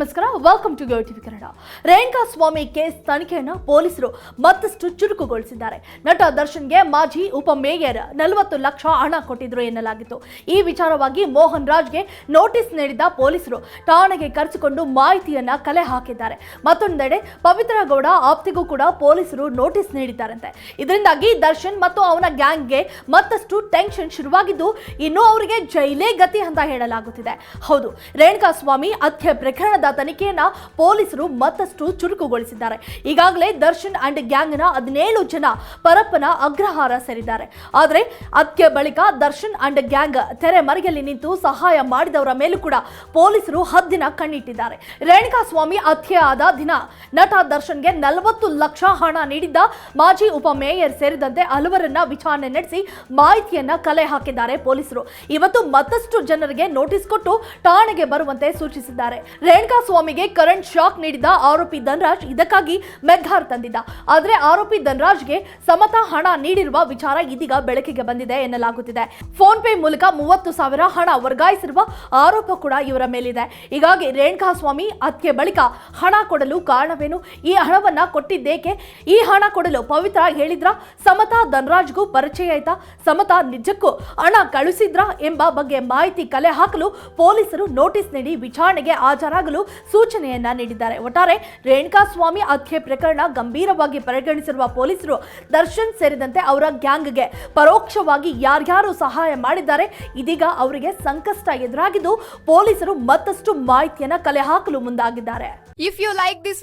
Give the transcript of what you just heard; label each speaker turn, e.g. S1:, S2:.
S1: ನಮಸ್ಕಾರ welcome to TV Kannada. Renuka Swami case ತನಿಖೆಯನ್ನು ಪೊಲೀಸರು ಮತ್ತಷ್ಟು ಚುರುಕುಗೊಳಿಸಿದ್ದಾರೆ. ನಟ ದರ್ಶನ್ಗೆ ಮಾಜಿ ಉಪಮೇಯರ್ ನಲವತ್ತು ಲಕ್ಷ ಹಣ ಕೊಟ್ಟಿದ್ರು ಎನ್ನಲಾಗಿತ್ತು. ಈ ವಿಚಾರವಾಗಿ ಮೋಹನ್ ರಾಜ್ಗೆ ನೋಟಿಸ್ ನೀಡಿದ ಪೊಲೀಸರು ಠಾಣೆಗೆ ಕರೆಸಿಕೊಂಡು ಮಾಹಿತಿಯನ್ನ ಕಲೆ ಹಾಕಿದ್ದಾರೆ. ಮತ್ತೊಂದೆಡೆ ಪವಿತ್ರ ಗೌಡ ಆಪ್ತಿಗೂ ಕೂಡ ಪೊಲೀಸರು ನೋಟಿಸ್ ನೀಡಿದ್ದಾರಂತೆ. ಇದರಿಂದಾಗಿ ದರ್ಶನ್ ಮತ್ತು ಅವನ ಗ್ಯಾಂಗ್ಗೆ ಮತ್ತಷ್ಟು ಟೆನ್ಷನ್ ಶುರುವಾಗಿದ್ದು, ಇನ್ನು ಅವರಿಗೆ ಜೈಲೇ ಗತಿ ಅಂತ ಹೇಳಲಾಗುತ್ತಿದೆ. ಹೌದು, ರೇಣುಕಾ ಸ್ವಾಮಿ ಹತ್ಯೆ ಪ್ರಕರಣದ ತನಿಖೆಯನ್ನ ಪೊಲೀಸರು ಮತ್ತಷ್ಟು ಚುರುಕುಗೊಳಿಸಿದ್ದಾರೆ. ಈಗಾಗಲೇ ದರ್ಶನ್ ಅಂಡ್ ಗ್ಯಾಂಗ್ನ ಹದಿನೇಳು ಜನ ಪರಪ್ಪನ ಅಗ್ರಹಾರ ಸೇರಿದ್ದಾರೆ. ಆದರೆ ಅದಕ್ಕೆ ಬಳಿಕ ದರ್ಶನ್ ಅಂಡ್ ಗ್ಯಾಂಗ್ ತೆರೆಮರೆಯಲ್ಲಿ ನಿಂತು ಸಹಾಯ ಮಾಡಿದವರ ಮೇಲೂ ಕೂಡ ಪೊಲೀಸರು ಹದ್ದಿನ ಕಣ್ಣಿಟ್ಟಿದ್ದಾರೆ. ರೇಣುಕಾ ಸ್ವಾಮಿ ಹತ್ಯೆ ಆದ ದಿನ ನಟ ದರ್ಶನ್ಗೆ ನಲವತ್ತು ಲಕ್ಷ ಹಣ ನೀಡಿದ್ದ ಮಾಜಿ ಉಪಮೇಯರ್ ಸೇರಿದಂತೆ ಹಲವರನ್ನ ವಿಚಾರಣೆ ನಡೆಸಿ ಮಾಹಿತಿಯನ್ನ ಕಲೆ ಹಾಕಿದ್ದಾರೆ ಪೊಲೀಸರು. ಇವತ್ತು ಮತ್ತಷ್ಟು ಜನರಿಗೆ ನೋಟಿಸ್ ಕೊಟ್ಟು ಠಾಣೆಗೆ ಬರುವಂತೆ ಸೂಚಿಸಿದ್ದಾರೆ. ರೇಣುಕಾ ಸ್ವಾಮಿಗೆ ಕರೆಂಟ್ ಶಾಕ್ ನೀಡಿದ ಆರೋಪಿ ಧನ್ರಾಜ್ ಇದಕ್ಕಾಗಿ ಮೆಗ್ಹಾರ್ ತಂದಿದ್ದ. ಆದರೆ ಆರೋಪಿ ಧನ್ರಾಜ್ಗೆ ಸಮತ ಹಣ ನೀಡಿರುವ ವಿಚಾರ ಇದೀಗ ಬೆಳಕಿಗೆ ಬಂದಿದೆ ಎನ್ನಲಾಗುತ್ತಿದೆ. ಫೋನ್ ಪೇ ಮೂಲಕ ಮೂವತ್ತು ಸಾವಿರ ಹಣ ವರ್ಗಾಯಿಸಿರುವ ಆರೋಪ ಕೂಡ ಇವರ ಮೇಲಿದೆ. ಹೀಗಾಗಿ ರೇಣುಕಾ ಸ್ವಾಮಿ ಹತ್ಯೆ ಬಳಿಕ ಹಣ ಕೊಡಲು ಕಾರಣವೇನು ಈ ಹಣವನ್ನ ಕೊಟ್ಟಿದ್ದೇಕೆ? ಈ ಹಣ ಕೊಡಲು ಪವಿತ್ರ ಹೇಳಿದ್ರ? ಸಮತಾ ಧನರಾಜ್ಗೂ ಪರಿಚಯ ಆಯ್ತಾ? ಸಮತಾ ನಿಜಕ್ಕೂ ಹಣ ಕಳಿಸಿದ್ರ ಎಂಬ ಬಗ್ಗೆ ಮಾಹಿತಿ ಕಲೆ ಹಾಕಲು ಪೊಲೀಸರು ನೋಟಿಸ್ ನೀಡಿ ವಿಚಾರಣೆಗೆ ಹಾಜರಾಗಲು ಸೂಚನೆಯನ್ನ ನೀಡಿದ್ದಾರೆ. ಒಟ್ಟಾರೆ ರೇಣುಕಾ ಸ್ವಾಮಿ ಹತ್ಯೆ ಪ್ರಕರಣ ಗಂಭೀರವಾಗಿ ಪರಿಗಣಿಸಿರುವ ಪೊಲೀಸರು ದರ್ಶನ್ ಸೇರಿದಂತೆ ಅವರ ಗ್ಯಾಂಗ್ಗೆ ಪರೋಕ್ಷವಾಗಿ ಯಾರ್ಯಾರು ಸಹಾಯ ಮಾಡಿದ್ದಾರೆ, ಇದೀಗ ಅವರಿಗೆ ಸಂಕಷ್ಟ ಎದುರಾಗಿದ್ದು ಪೊಲೀಸರು ಮತ್ತಷ್ಟು ಮಾಹಿತಿಯನ್ನ ಕಲೆ ಹಾಕಲು ಮುಂದಾಗಿದ್ದಾರೆ.
S2: If you like this